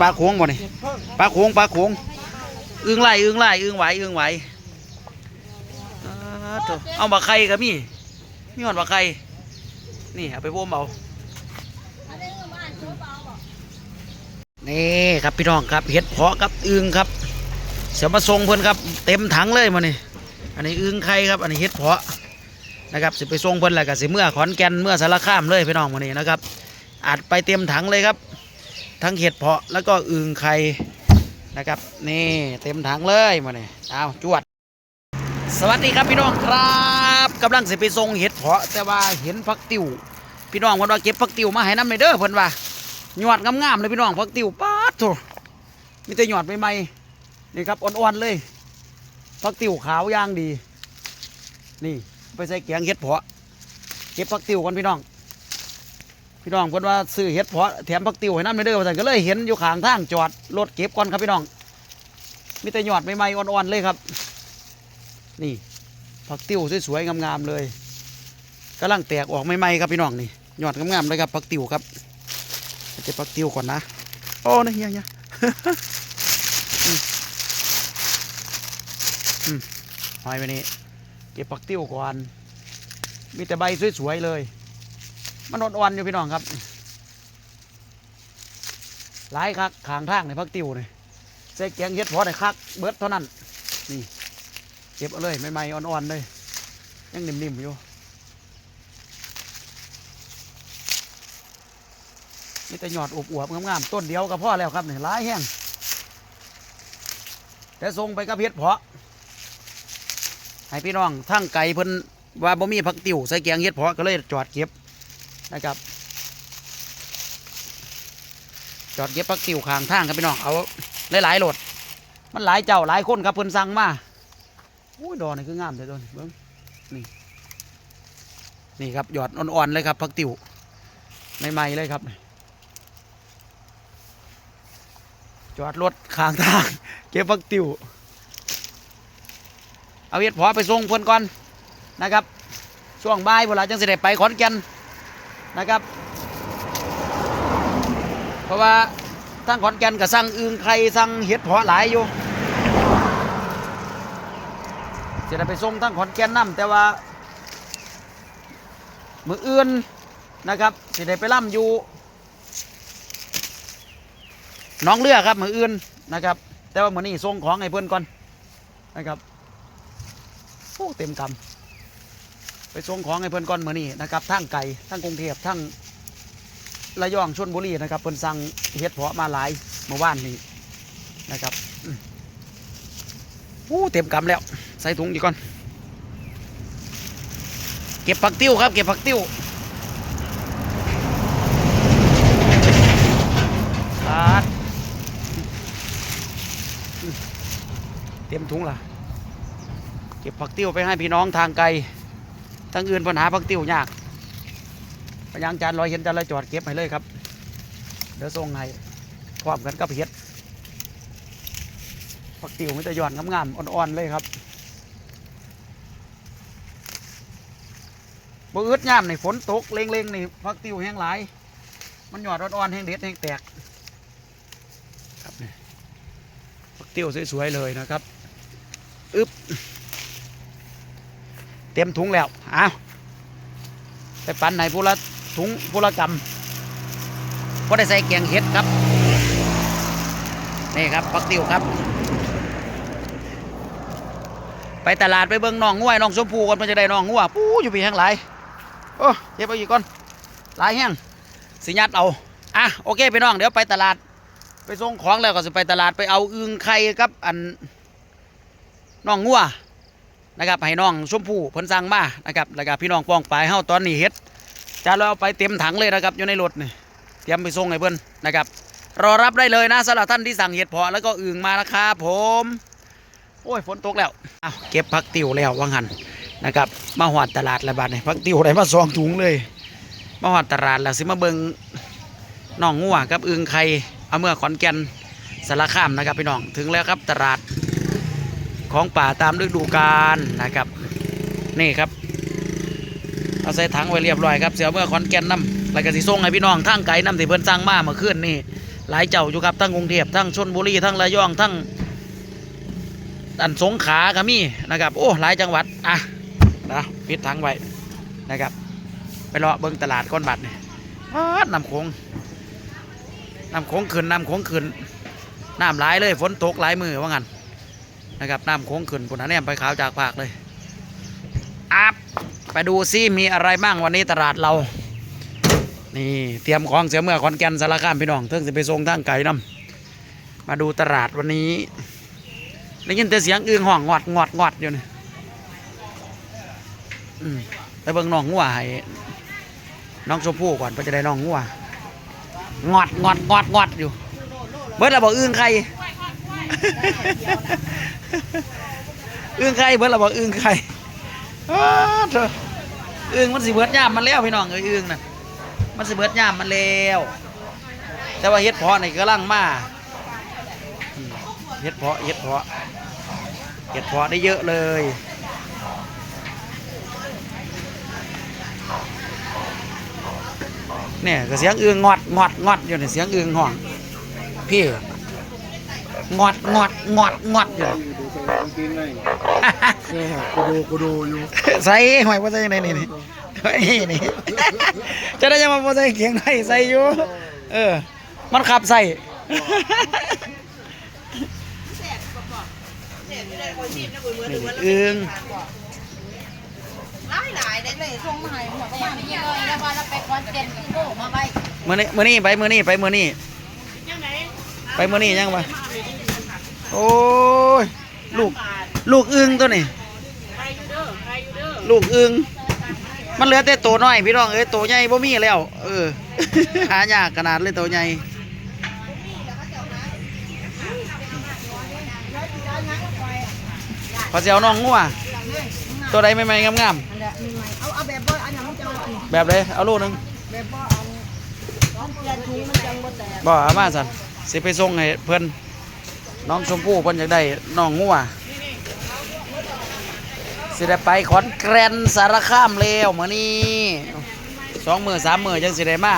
ปลาโขงบ่นี่เห็ดเพิ่งปลาโขงปลาโขงอึ้งไล่อึ้งไล่อึ้งไหวอึ้งไหวเอามาไข่ก็มีมีหอดมาไข่นี่เอาไปโวมเอานี่ครับพี่น้องครับเห็ดเพาะกับอึ้งครับเสียมาส่งเพิ่นครับ เต็มถังเลยมานี่อันนี้อึ้งไข่ครับ อันนี้เห็ดเพาะนะครับสิไปส่งเพิ่นแล้วก็สิเมื่อขอนแก่นเมื่อสารคามเลยพี่น้องมานี่นะครับอัดไปเต็มถังเลยครับ ทั้งเห็ดเพาะแล้วก็อึ่งไข่นะครับ นี่เต็มถังเลยมาเนี่ยเอาจวด สวัสดีครับพี่น้องครับกำลังสิไปส่งเห็ดเพาะ แต่ว่าเห็นพักติวพี่น้องเพิ่นว่าเก็บพักติวมาให้น้ำในเด้อเพิ่นว่าหยอดงามๆเลยพี่น้องพักติวป๊าดโถมีแต่หยอดใหม่ๆนี่ครับอ่อนๆเลยพักติวขาวย่างดี นี่ไปใส่แกงเห็ดเพาะ เก็บพักติวก่อนพี่น้อง พี่น้องเพิ่นว่าซื้อเห็ดเพาะแถมผักติ๋วให้น้ำในเด้อว่าซั่นก็เลยเห็นอยู่ข้างทางจอดรถเก็บก่อนครับพี่น้องมีแต่ยอดใหม่ๆอ่อนๆเลยครับ นี่ผักติ๋วสวยๆงามๆเลยกำลังแตกออกใหม่ๆครับพี่น้องนี่ยอดงามๆเลยครับผักติ๋วครับเก็บผักติ๋วก่อนนะโอ้นี่เฮียเฮียอืมหอยไปนี่เก็บผักติ๋วก่อน มีแต่ใบสวยๆเลย มันอ่อนๆอยู่พี่น้องครับหลายคักขางทางในพักติวนี่ใส่แกงเฮ็ดพอได้คักเบิดเท่านั้น นี่เก็บเอาเลยใหม่ๆอ่อนๆเลย ยังนิ่มๆอยู่นี่แต่หยอดอวบๆงามๆต้นเดียวก็พอแล้วครับเนี่ยหลายแห้งแต่ส่งไปกับเฮ็ดเพาะ ให้พี่น้องทั้งไก่เพิ่นว่าบ่มีผักติวใส่แกงเฮ็ดเพาะก็เลยจอดเก็บ นะครับ จอดเก็บปักติวข้างทางครับพี่น้อง เอาหลายๆโหลด มันหลายเจ้าหลายคนครับเพิ่นสั่งมาอุ้ยดอกนี่คืองามเลยตัวนี้เบิ้งนี่ นี่ครับหยอดอ่อนๆเลยครับพักติวใหม่ๆเลยครับ จอดรถข้างทางเก็บพักติวเอาเวียดพอไปส่งเพิ่นก่อนนะครับ ช่วงบ่ายเวลาจังสิได้ไปขอนแก่น นะครับ เพราะว่าทั้งขอนแก่นกับสั่งอึงไข่สั่งเห็ดเพาะหลายอยู่จะได้ไปส่งทั้งขอนแก่นน้ำแต่ว่ามืออื่นนะครับจะได้ไปล่ำอยู่น้องเรือครับมืออื่นนะครับ แต่ว่ามือนี้ส่งของให้เพื่อนก่อนนะครับโอ้เต็มกำ ไปส่งของให้เพื่อนก่อนมือนี้นะครับทั้งไก่ทั้งกรุงเทพทั้งระยองชลบุรีนะครับเพิ่อนสั่งเฮ็ดเพาะมาหลายเมื่อวานนี้นะครับอู้เต็มกำแล้ว ใส่ถุงดีก่อน เก็บผักติ้วครับ เก็บผักติ้วตัดอืมเต็มถุงละเก็บผักติ้วไปให้พี่น้องทางไกล ทั้งอื่นปัญหาพักติวยากพยางจานลอยเห็นจานลอยจอดเก็บให้เลยครับ เดี๋ยวส่งให้พร้อมกันกับเห็ดพักติวไม่จะย่อนงามๆอ่อนๆเลยครับบ่อึดย่ามในฝนตกเล็งๆนี่พักติวแห้งหลาย มันหยอดอ่อนๆแห้งเด็ดแห้งแตกครับนี่พักติวสวยๆเลยนะครับ อึ๊บ เต็มถุงแล้วเอาวไปปั่นไหนผู้ละถุงผู้ละกำก็ได้ใส่แกงเห็ดครับ นี่ครับปักติวครับ ไปตลาดไปเบิ่งน้องง่วยน้องชมพูก่อนมันจะได้น้องงัวปู้อยู่พี่แห้งหลายโอ้เก็บเอาอีกก่อนหลายแห้งสิยัดเอาอะโอเคพี่น้องเดี๋ยวไปตลาด ไปส่งของแล้วก็จะไปตลาดไปเอาอึงไข่ครับอันน้องงัว นะครับให้น้องชมพู่เพิ่นสั่งมานะครับแล้วก็พี่น้องป้องปลายเฮาตอนนี้เฮ็ดจะเราเอาไปเต็มถังเลยนะครับอยู่ในรถนี่เตรียมไปส่งให้เพิ่นนะครับ รอรับได้เลยนะสำหรับท่านที่สั่งเห็ดเพาะแล้วก็อึ่งมานะครับผม โอ้ยฝนตกแล้วเอาเก็บผักติวแล้ววังหันนะครับ มาหอดตลาดละบาทนี่ผักติวได้มาสองถุงเลย มาหอดตลาดแล้วสิมาเบิงน้องงัวกับอึ่งไข่เอาเมื่อขอนแก่นสารคามนะครับพี่น้องถึงแล้วครับตลาด ของป่าตามฤดูกาลนะครับ นี่ครับเอาใส่ถังไว้เรียบร้อยครับเสียเมื่อขอนแก่นน้ำแล้วก็สิส่งให้พี่น้องทางไกลน้ำที่เพิ่นสั่งมาเมื่อคืนนี่หลายเจ้าอยู่ครับทั้งกรุงเทพทั้งชนบุรีทั้งระยองทั้งอันสงขาก็มีนะครับ โอ้หลายจังหวัดอะนะปิดทั้งไว้นะครับ ไปเลาะเบิ่งตลาดก้อนบัตรนี่ปาดน้ำโขงน้ำโขงขึ้นน้ำโขงขึ้นน้ำหลายเลยฝนตกหลายมือว่างั้น นะครับน้ำโขงขึ้นปุ่นนะเนี่ยไปขาวจากภาคเลยอัพไปดูซิมีอะไรบ้างวันนี้ตลาดเรา นี่เตรียมของเสียเมื่อขอนแก่นสารคามพี่น้องเทิงสิไปส่งทางไก่นํมาดูตลาดวันนี้ได้ยินแต่เสียงอึงห้องงอดงอดงอดอยู่นี่ไปเบิ่งน้องงัวให้น้องชมพู่ก่อนเพื่อจะได้น้องงัวงอดงอดงอดงอดอยู่ เบิดระบอกอึงใคร อึงใครเบิดระบอกอึงใครอ้าวเถออึงมันสิเบิดยามมันแล้วพี่น้องเอ้ยอึงน่ะมันสิเบิดยามมันแล้วแต่ว่าเฮ็ดเพาะนี่กำลังมาเฮ็ดเพาะเฮ็ดเพาะเฮ็ดเพาะได้เยอะเลยเนี่ยก็เสียงอึงงอดงอดงอดอยู่เนี่ยเสียงอึงห้องพี่ งอดงอดงอดงอดอยู่ดูใส่กางเกงในเนี่ยกูดูกูดูอยู่ใส่หอยว่าใส่ยังไงนี่นี่เฮ้ยนี่จะได้ยังมาบ่ใส่เกียงในใส่อยู่เออ มันขับใส่นี่อึงหลายหลายได้เลยส่งมาให้หมดบ้านนี่เลยแล้วว่าเราไปคอนเทนต์ที่โลกมาไว้มื้อนี้มื้อนี้ไปมื้อนี้ไปมื้อนี้ ไปเมื้อนี้ยังวะโอ้ย ลูก ลูกอึงตัวนี้ลูกอึงมันเหลือแต่โตน้อยพี่น้องเอ้ยโตใหญ่บ่มีแล้ว เออ หายากขนาดเลยโตใหญ่พอเจียวน้องงัวตัวใดใหม่ๆงามอันเอาเอาแบบบ่อันนี้มันจะแบบเลยเอาลูกนึงแบบบ่เปลี่ยนถุงมันจังบ่แตกบ่เอามาสัน สิไปส่งให้เพื่อนน้องชมพู่เพิ่อนอยากได้น้องงัวสิได้ไปขอนแก่นสารคามแล้วมื้อนี้สองมือสามมือจังสิได้มา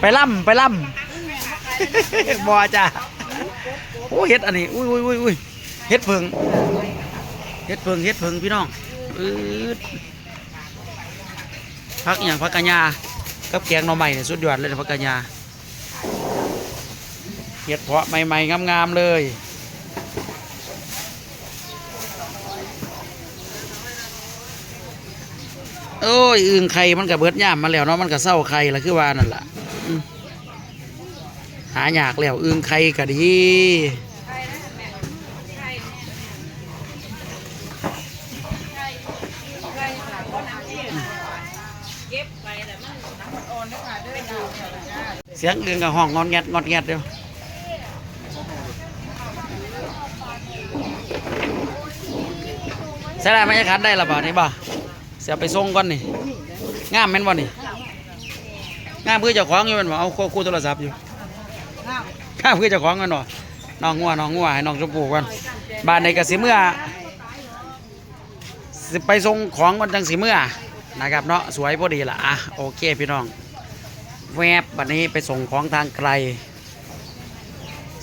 ไปล่ำไปล่ำบ่จ้าโอ้เฮ็ดอันนี้อุ้ยอุ้ยอุ้ยอุ้ยเฮ็ดเพิงเฮ็ดเพิงเฮ็ดเพิงพี่น้องอืดพักอย่างพักกะยา กับแกงหน่อไม้เนี่ยสุดยอดเลยนะพักกะยาเห็ดเพาะใหม่ๆงามๆเลยโอ้ยอึ่งไข่มันก็เบิดย่ามมาแล้วเนาะมันก็เศร้าไข่ละคือว่านั่นล่ะหาอยากแล้วอึ่งไข่ก็ดี เสียงอึ่งกับห้องงอนแงดงอนแงดเดียวใช่ได้ไหมจะคัดได้หรือเปล่านี่บ่เสียไปส่งก่อนนี่งามแม่นบ่นี่งามเพื่อเจ้าของอยู่แม่นบ่เอาคู่คู่โทรศัพท์อยู่งามเพื่อเจ้าของแม่นบ่น้องงัวน้องงัวให้น้องชมพู่กันบ้านในกสิเมื่อไปส่งของกันจังสิเมื่อ นะครับเนาะสวยพอดีละอะโอเคพี่น้อง แวบวันนี้ไปส่งของทางไกล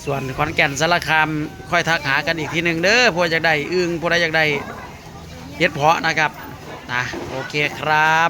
ส่วนขอนแก่นสารคามค่อยทักหากันอีกทีหนึ่งเด้อพวกอยากได้อึงพวกใดอยากได้เฮ็ดเพาะนะครับนะโอเคครับ